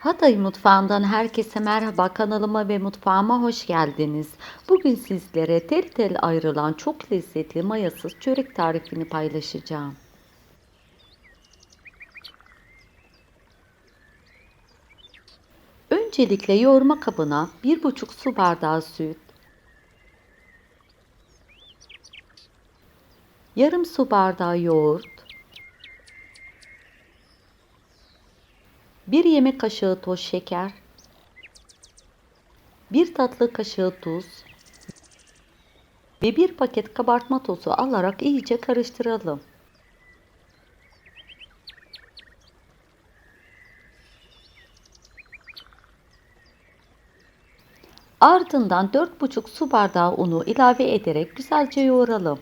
Hatay mutfağından herkese merhaba kanalıma ve mutfağıma hoş geldiniz. Bugün sizlere tel tel ayrılan çok lezzetli mayasız çörek tarifini paylaşacağım. Öncelikle yoğurma kabına 1,5 su bardağı süt, yarım su bardağı yoğurt, 1 yemek kaşığı toz şeker, 1 tatlı kaşığı tuz ve 1 paket kabartma tozu alarak iyice karıştıralım. Ardından 4,5 su bardağı unu ilave ederek güzelce yoğuralım.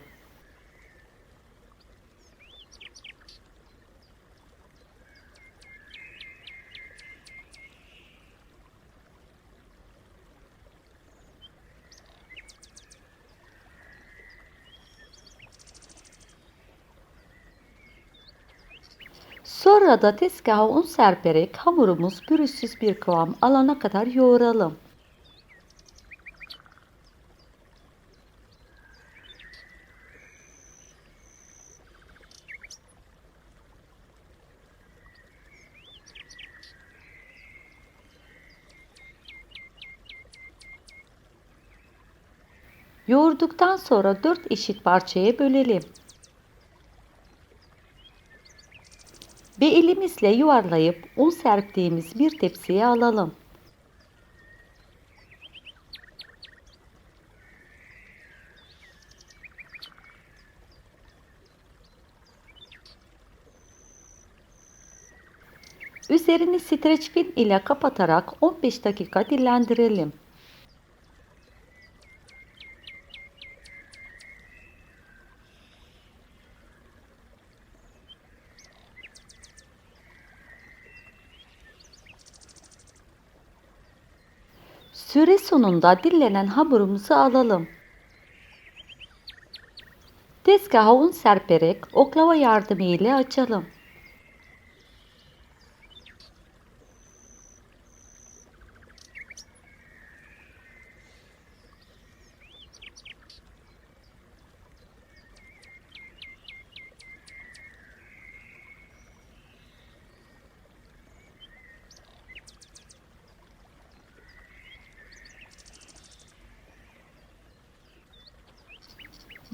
Sonra da tezgaha un serperek hamurumuz pürüzsüz bir kıvam alana kadar yoğuralım. Yoğurduktan sonra 4 eşit parçaya bölelim. Ve elimizle yuvarlayıp un serptiğimiz bir tepsiye alalım. Üzerini streç film ile kapatarak 15 dakika dinlendirelim. Süre sonunda dinlenen hamurumuzu alalım. Tezgaha un serperek oklava yardımı ile açalım.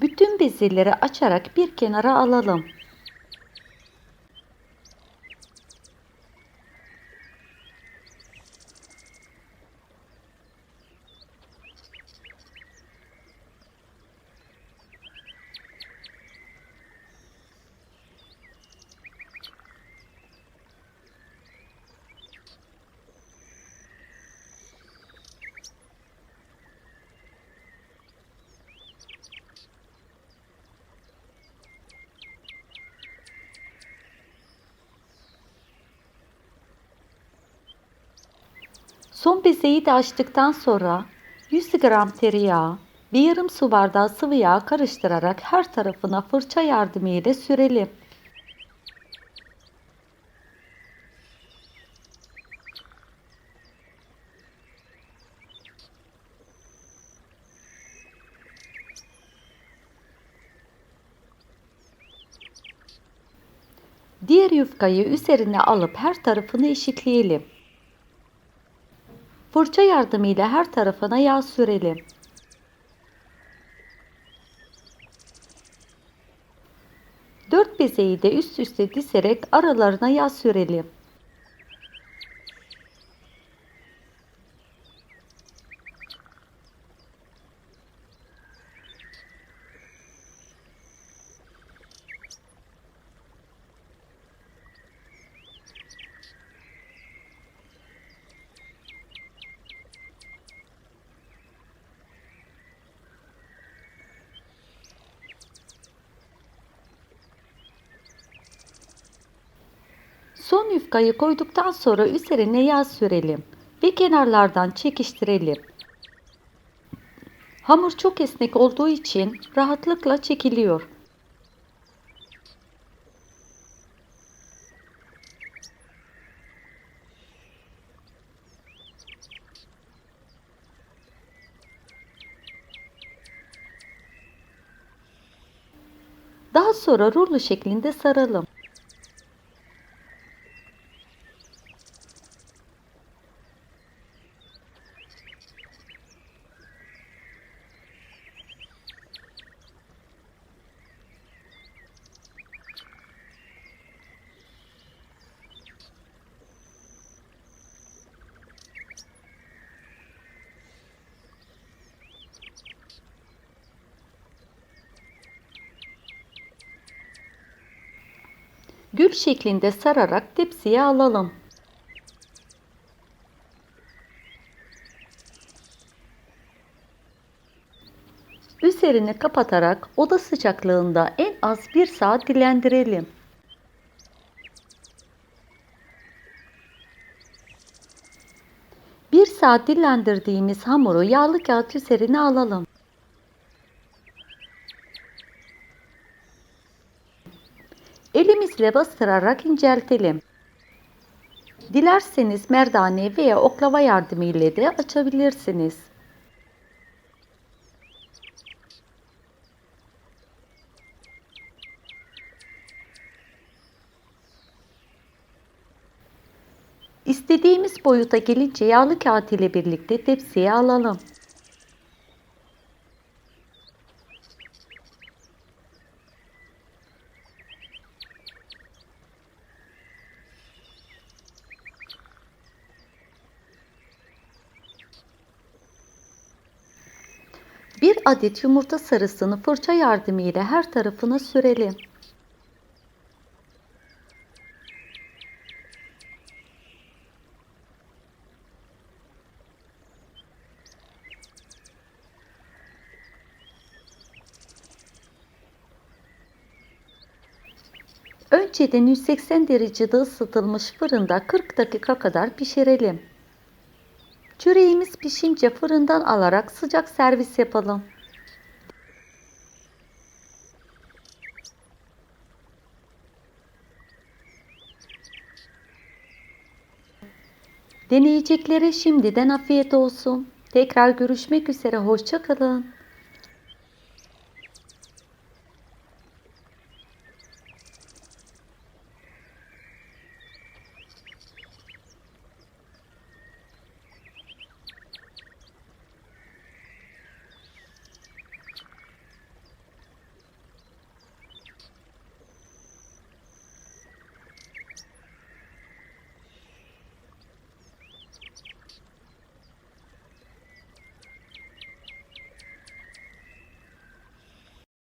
Bütün bezeleri açarak bir kenara alalım. Son bezeyi de açtıktan sonra 100 gram tereyağı ve yarım su bardağı sıvı yağ karıştırarak her tarafına fırça yardımıyla sürelim. Diğer yufkayı üzerine alıp her tarafını eşitleyelim. Fırça yardımıyla her tarafına yağ sürelim. Dört bezeyi de üst üste dizerek aralarına yağ sürelim. Son yufkayı koyduktan sonra üzerine yağ sürelim ve kenarlardan çekiştirelim. Hamur çok esnek olduğu için rahatlıkla çekiliyor. Daha sonra rulo şeklinde saralım. Gül şeklinde sararak tepsiye alalım. Üzerini kapatarak oda sıcaklığında en az bir saat dilendirelim. Bir saat dinlendirdiğimiz hamuru yağlı kağıt üzerine alalım. Elimizle bastırarak inceltelim. Dilerseniz merdane veya oklava yardımıyla de açabilirsiniz. İstediğimiz boyuta gelince yağlı kağıt ile birlikte tepsiye alalım. Bir adet yumurta sarısını fırça yardımıyla her tarafına sürelim. Önceden 180 derecede ısıtılmış fırında 40 dakika kadar pişirelim. Pişince fırından alarak sıcak servis yapalım. Deneyeceklere şimdiden afiyet olsun. Tekrar görüşmek üzere. Hoşça kalın.